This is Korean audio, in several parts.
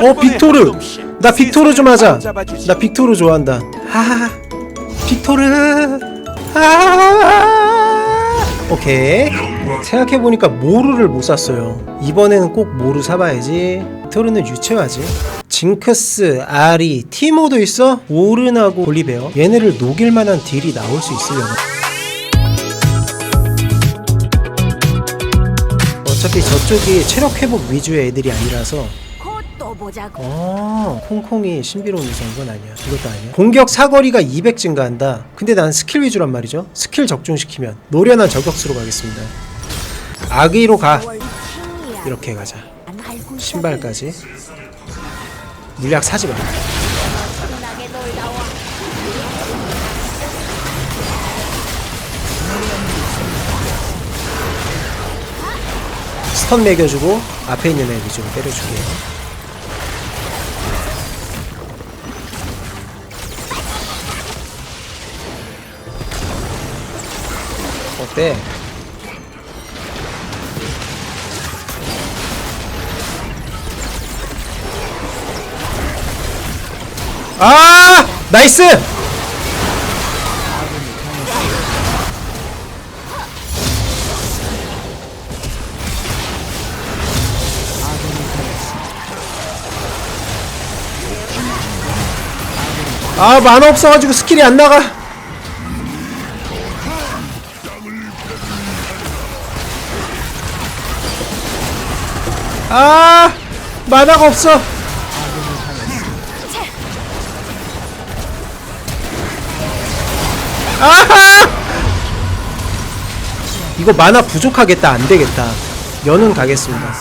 어 빅토르. 나 빅토르 좀 하자. 나 빅토르 좋아한다. 하하 빅토르. 아. 오케이. 생각해보니까 모루를 못 샀어요. 이번에는 꼭 모루 사봐야지. 빅토르는 유채화지. 징크스, 아리, 티모도 있어? 오른하고 볼리베어. 얘네를 녹일 만한 딜이 나올 수 있으려나? 어차피 저쪽이 체력 회복 위주의 애들이 아니라서 보자고. 어, 콩콩이 신비로운 유성 건 아니야. 이것도 아니야. 공격 사거리가 200 증가한다. 근데 난 스킬 위주란 말이죠. 스킬 적중시키면 노련한 저격수로 가겠습니다. 아기로 가. 이렇게 가자. 신발까지. 물약 사지 마. 스턴 매겨주고 앞에 있는 애 위주로 때려줄게요. 때? 아! 나이스! 아 만화 없어가지고 스킬이 안 나가 아 만화가 없어 아하 이거 만화 부족하겠다 안되겠다 연운 가겠습니다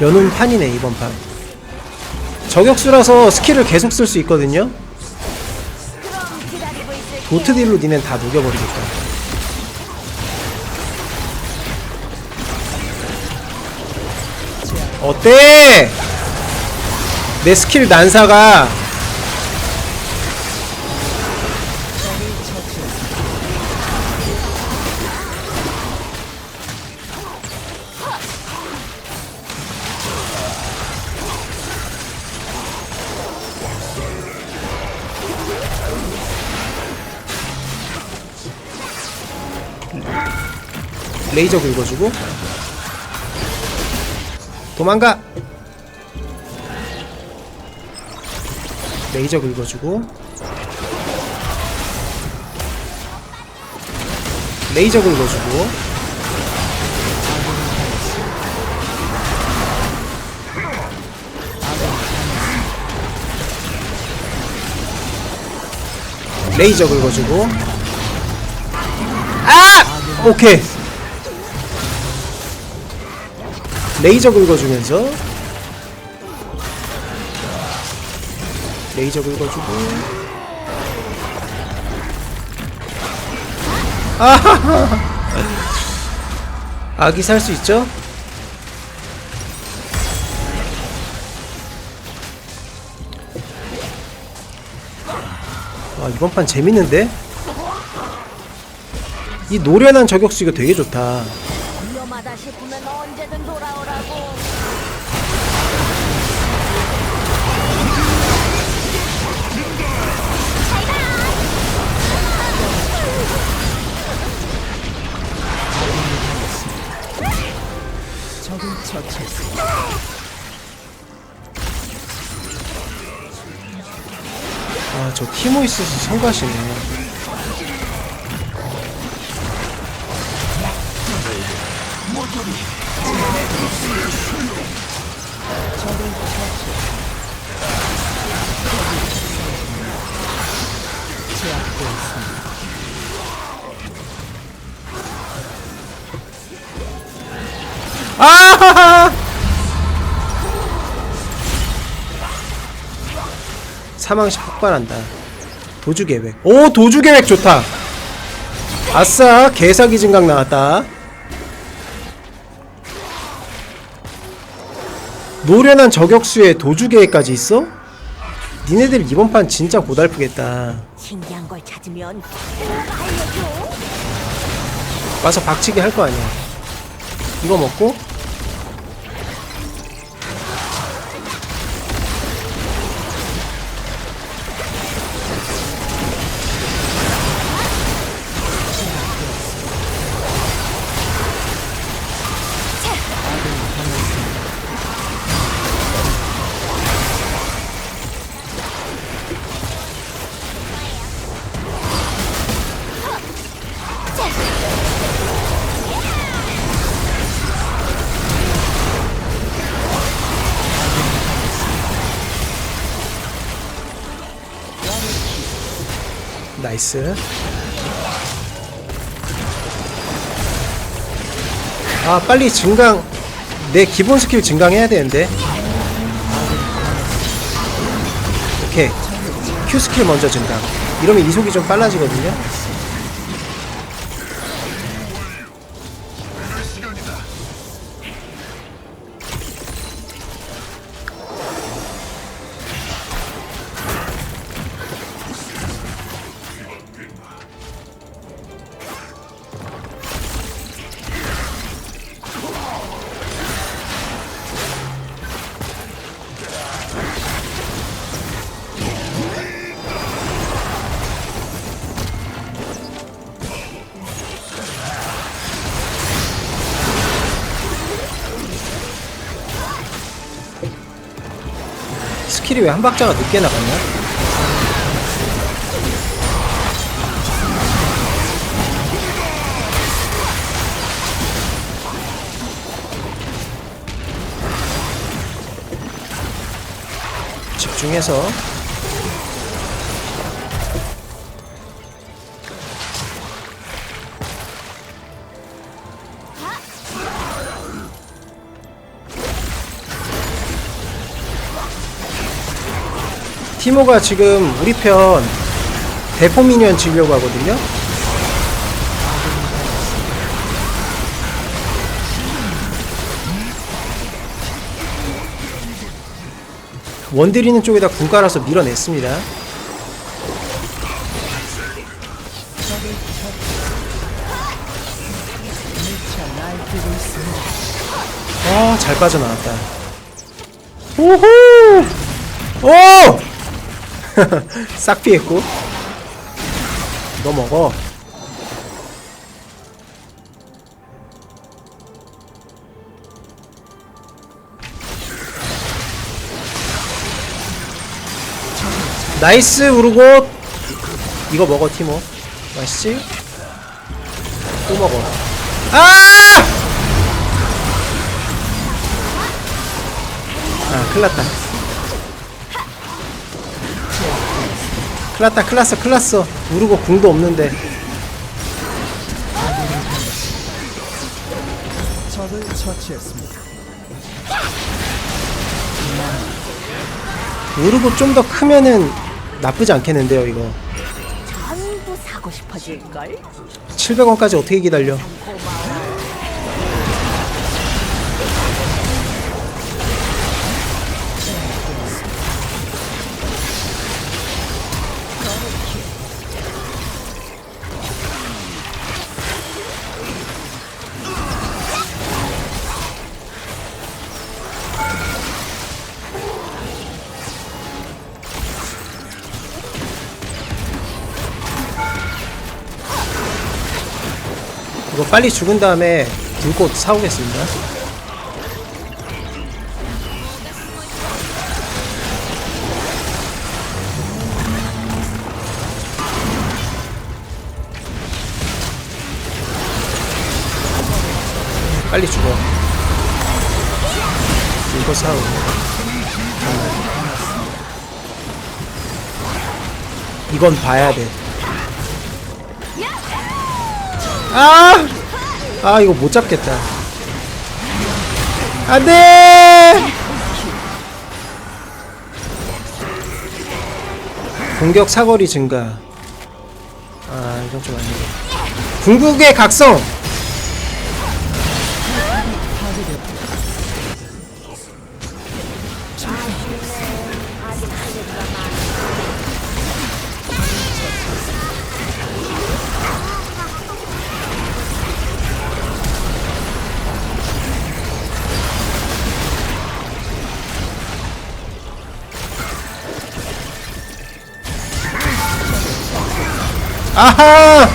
연운 판이네 이번 판 저격수라서 스킬을 계속 쓸 수 있거든요. 그럼 기다리고 있을게. 도트 딜로 니넨 다 녹여버리겠다. 어때? 내 스킬 난사가 레이저 긁어주고 도망가! 레이저 긁어주고. 레이저 긁어주고. 레이저 긁어주고. 아! 오케이 레이저 긁어주면서. 레이저 긁어주고. 아하하 아기 살 수 있죠? 아 이번 판 재밌는데? 이 노련한 저격수 이거 되게 좋다 아저 티모 있어서 성가시네. 아하하 사망시 폭발한다 도주 계획. 오 도주 계획 좋다. 아싸 개사기 증강 나왔다. 노련한 저격수에 도주 계획까지 있어? 니네들 이번 판 진짜 고달프겠다. 신기한 걸 찾으면? 와서 박치기 할 거 아니야. 이거 먹고 나이스. 아 빨리 증강 내 기본 스킬 증강해야 되는데. 오케이. Q 스킬 먼저 증강. 이러면 이속이 좀 빨라지거든요 킬이 왜 한 박자가 늦게 나갔냐? 집중해서 티모가 지금 우리 편 대포 미니언 지려고 하거든요. 원드리는 쪽에다 궁 깔아서 밀어냈습니다. 아, 잘 빠져나왔다. 오호! 오! 싹 피했고. 너 먹어. 나이스 우르고 이거 먹어 티모 맛있지? 또 먹어 아! 아 큰일났다 큰일났다 큰일났어 큰일났어 우르고 궁도 없는데 적을 처치했습니다. 우르고 좀 더 크면은 나쁘지 않겠는데요 이거 전부 사고 싶어질걸? 700원까지 어떻게 기다려 빨리 죽은 다음에 불꽃 사오겠습니다. 빨리 죽어. 불꽃 사오고 이건 봐야 돼. 아! 아, 이거 못 잡겠다. 안 돼! 공격 사거리 증가. 아, 이건 좀 아니네. 궁극의 각성! 아하!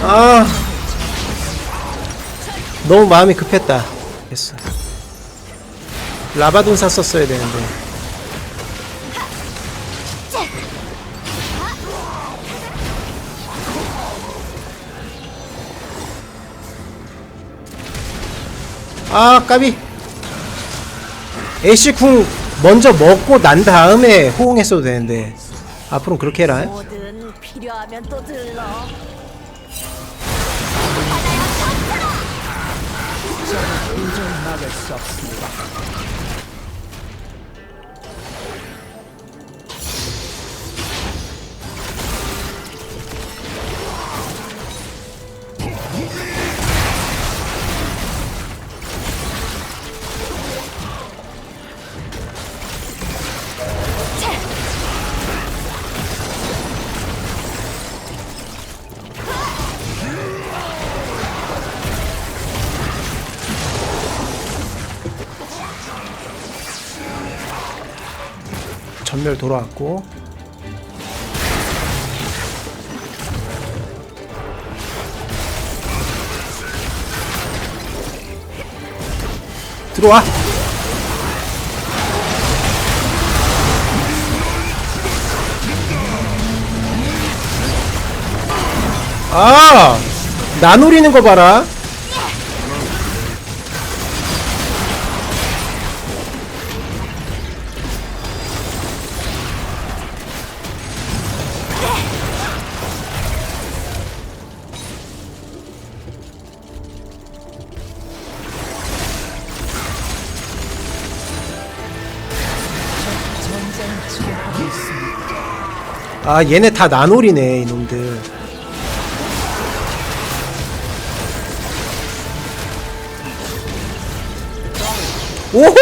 아. 너무 마음이 급했다. 됐어. 라바돈사 썼어야 되는데. 아, 까비. 애쉬 궁 먼저 먹고 난 다음에 호응했어도 되는데. 앞으로는 그렇게 해라. 필요하면 또 들러. 적을 도저히 막을 수 없습니다. 전멸 돌아왔고. 들어와. 아! 나 노리는 거 봐라 아 얘네 다 나놀이네 이놈들 오호!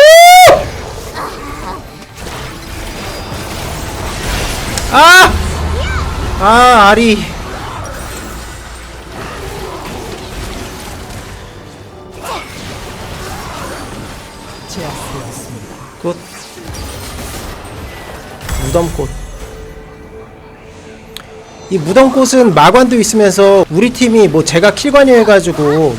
아! 아 아리. 꽃 무덤꽃 이 무덤꽃은 마관도 있으면서 우리 팀이 뭐 제가 킬관여 해가지고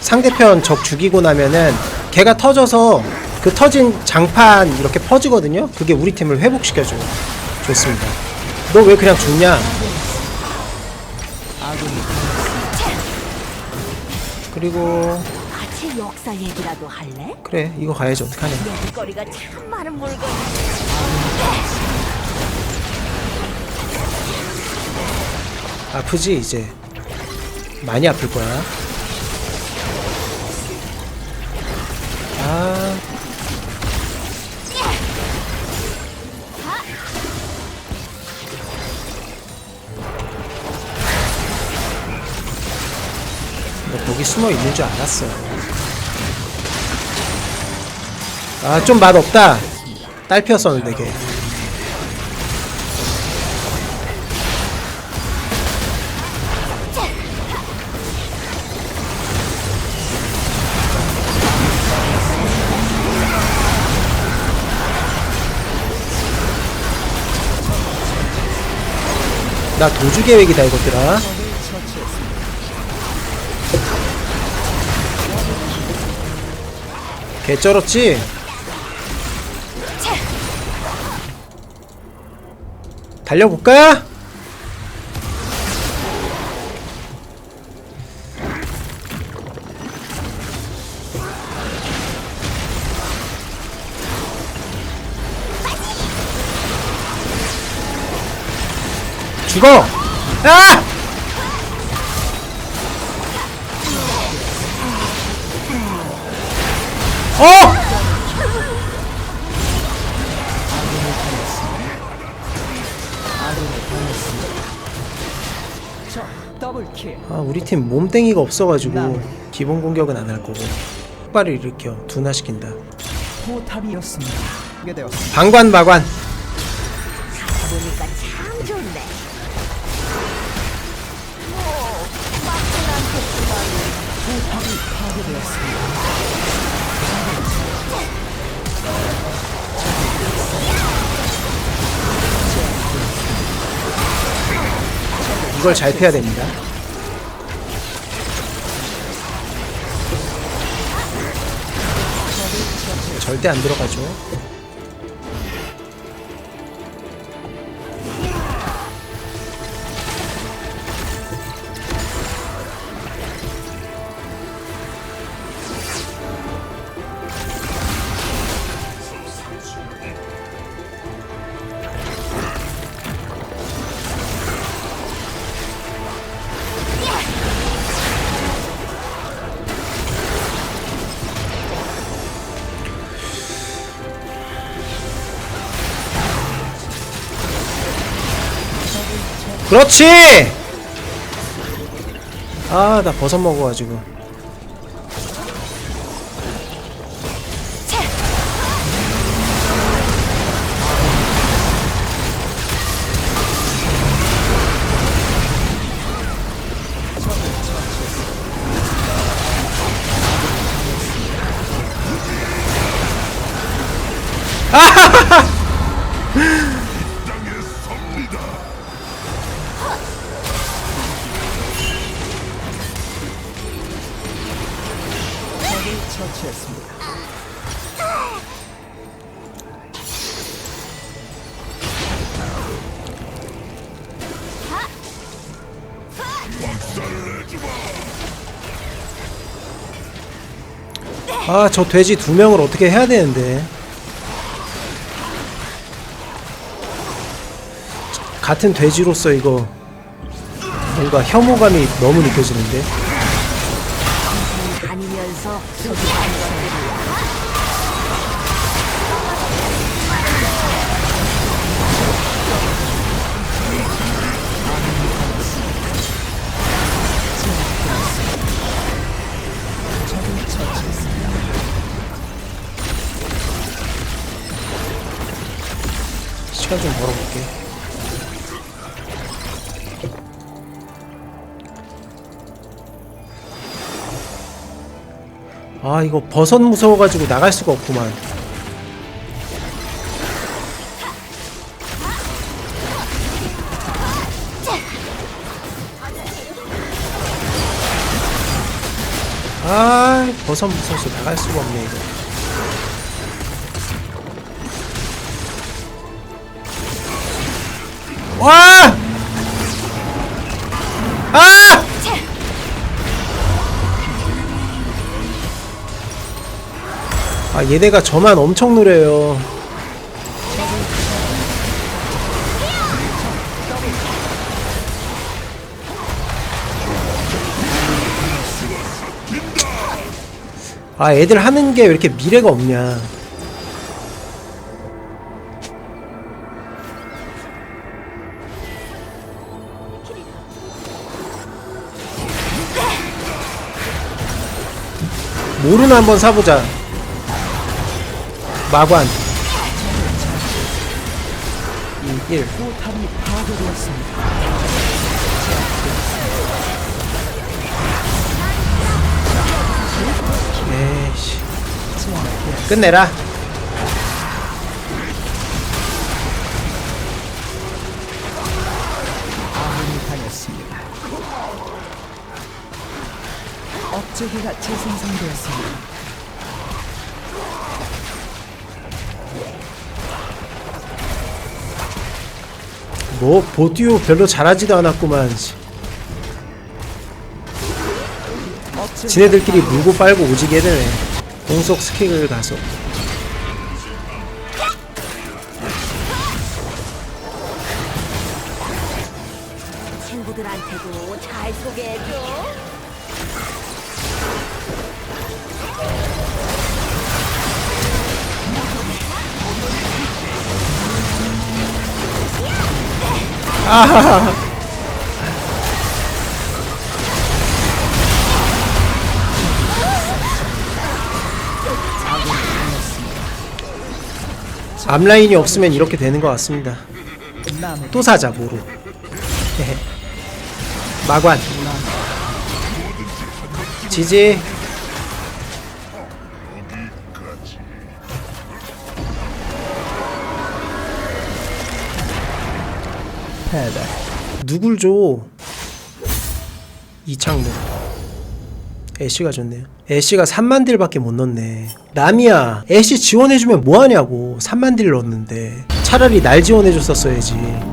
상대편 적 죽이고 나면은 걔가 터져서 그 터진 장판 이렇게 퍼지거든요. 그게 우리 팀을 회복시켜줘요 좋습니다. 너 왜 그냥 죽냐? 그리고 같이 역사 얘기라도 할래? 그래 이거 가야지 어떡하냐. 얘기거리가 참 많은 물건. 아프지 이제? 많이 아플 거야. 아. 너 거기 숨어 있는 줄 알았어. 아 좀 맛없다. 딸 피었었는데 걔 나 도주 계획이다 이것들아. 개쩔었지? 달려볼까? 죽어! 아! 어! 아 우리 팀 몸땡이가 없어가지고 기본 공격은 안 할 거고 폭발을 일으켜 둔화 시킨다 포탑이었습니다. 하게 되었습니다. 방관 마관 보니까 참 좋네. 포탑이 파괴되었습니다. 이걸 잘 피해야 됩니다 절대 안 들어가죠 그렇지! 아, 나 버섯 먹어가지고. 아, 저 돼지 두 명을 어떻게 해야 되는데. 같은 돼지로서 이거 뭔가 혐오감이 너무 느껴지는데. 좀 벌어볼게. 아, 이거 버섯 무서워가지고 나갈 수가 없구만. 아, 버섯 무서워서 나갈 수가 없네, 이거. 와! 아! 아 얘네가 저만 엄청 노려요. 아 애들 하는 게 왜 이렇게 미래가 없냐. 모르나 한번 사보자. 마관 2, 1 포탑이 파괴되었습니다. 에이씨 끝내라 업체계가 재생성되었습니다. 뭐 보듀오 별로 잘하지도 않았구만 지네들끼리 물고 빨고 오지게 되네 공속 스킬을 가서 친구들한테도 잘 소개해줘. 앞라인이 없으면 이렇게 되는 것 같습니다. 또 사자 모루. 마관. 지지 패배. 누굴 줘? 이창문 애쉬가 좋네요. 애쉬가 3만 딜밖에 못 넣네. 남이야 애쉬 지원해주면 뭐하냐고. 3만 딜 넣었는데. 차라리 날 지원해줬었어야지